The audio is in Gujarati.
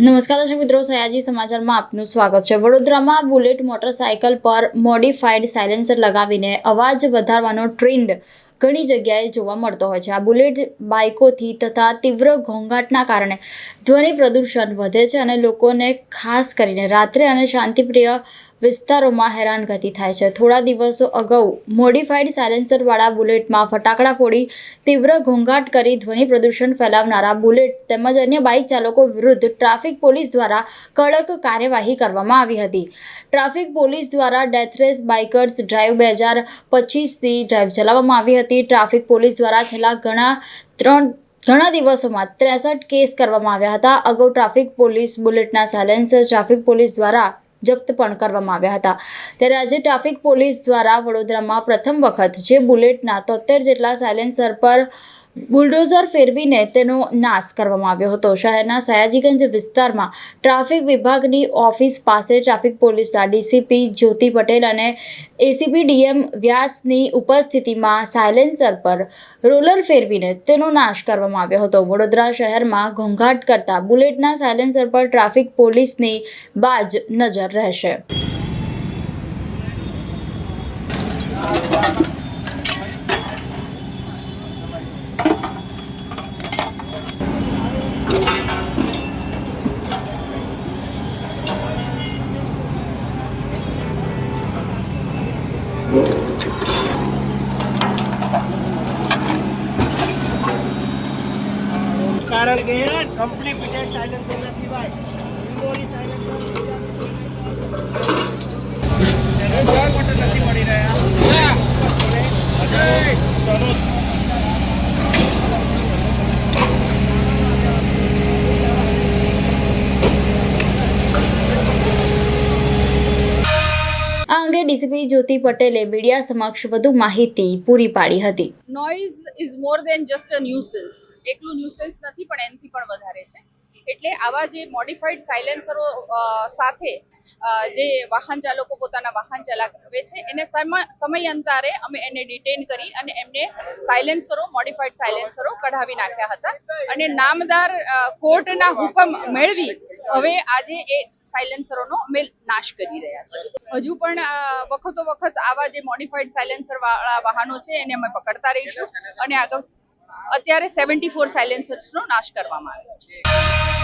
નમસ્કાર દર્શક મિત્રો, સયાજી સમાચારમાં આપનું સ્વાગત છે. વડોદરામાં બુલેટ મોટરસાયકલ પર મોડિફાઈડ સાયલેન્સર લગાવીને અવાજ વધારવાનો ટ્રેન્ડ ઘણી જગ્યાએ જોવા મળતો હોય છે. આ બુલેટ બાઇકોથી તથા તીવ્ર ઘોંઘાટના કારણે ધ્વનિ પ્રદૂષણ વધે છે અને લોકોને ખાસ કરીને રાત્રે અને શાંતિપ્રિય વિસ્તારોમાં હેરાનગતિ થાય છે. થોડા દિવસો અગાઉ મોડિફાઈડ સાયલેન્સરવાળા બુલેટમાં ફટાકડા ફોડી તીવ્ર ઘોંઘાટ કરી ધ્વનિ પ્રદૂષણ ફેલાવનારા બુલેટ તેમજ અન્ય બાઇક ચાલકો વિરુદ્ધ ટ્રાફિક પોલીસ દ્વારા કડક કાર્યવાહી કરવામાં આવી હતી. ટ્રાફિક પોલીસ દ્વારા ડેથરેસ બાઇકર્સ ડ્રાઈવ બે હજાર પચીસથી ડ્રાઈવ ચલાવવામાં આવી હતી. ટ્રાફિક પોલીસ દ્વારા છેલ્લા ઘણા ત્રણ, ઘણા દિવસોમાં ત્રેસઠ કેસ કરવામાં આવ્યા હતા. અગાઉ ટ્રાફિક પોલીસ બુલેટના સાયલેન્સર, ટ્રાફિક પોલીસ દ્વારા જપ્ત પણ કરવામાં આવ્યા હતા. ત્યારે આજે ટ્રાફિક પોલીસ દ્વારા વડોદરામાં પ્રથમ વખત જે બુલેટના તોતેર જેટલા સાયલેન્સર પર બુલડોઝર ફેરવીને તેનો નાશ કરવામાં આવ્યો હતો. શહેરના સયાજીગંજ વિસ્તારમાં ટ્રાફિક વિભાગની ઓફિસ પાસે ટ્રાફિક પોલીસના ડીસીપી જ્યોતિ પટેલ અને એસીપી ડીએમ વ્યાસની ઉપસ્થિતિમાં સાયલેન્સર પર રોલર ફેરવીને તેનો નાશ કરવામાં આવ્યો હતો. વડોદરા શહેરમાં ઘોંઘાટ કરતા બુલેટના સાયલેન્સર પર ટ્રાફિક પોલીસની બાજ નજર રહેશે. કારણ કે કંપની ફિટેડ સાયલેન્સર નથી ભાઈ ઇન્ડોરી સાયલેન્સર તેને ચાર બટન નથી મળી રહ્યા અને તરત આ અંગે ડીસીપી જ્યોતિ પટેલે મીડિયા સમક્ષ વધુ માહિતી પૂરી પાડી હતી. Noise is more than just a nuisance એકલું ન્યુસન્સ નથી, પણ એનાથી પણ વધારે છે. એટલે આવા જે મોડિફાઈડ સાયલેન્સરો સાથે જે વાહન ચાલકો પોતાના વાહન ચલાવે છે, એને સમય, સમયાંતરે અમે એને ડિટેન કરી અને એમને સાયલેન્સરો મોડિફાઈડ સાયલેન્સરો કઢાવી નાખ્યા હતા. અને નામદાર કોર્ટના હુકમ મેળવી હવે આજે એ સાયલેન્સરોનો અમે નાશ કરી રહ્યા છે હજુ પણ વખતો વખત આવા જે મોડિફાઈડ સાયલેન્સર વાળા વાહનો છે, એને અમે પકડતા રહીશું અને આગળ અત્યારે સેવન્ટી ફોર સાયલેન્સર્સનો નાશ કરવામાં આવ્યો છે.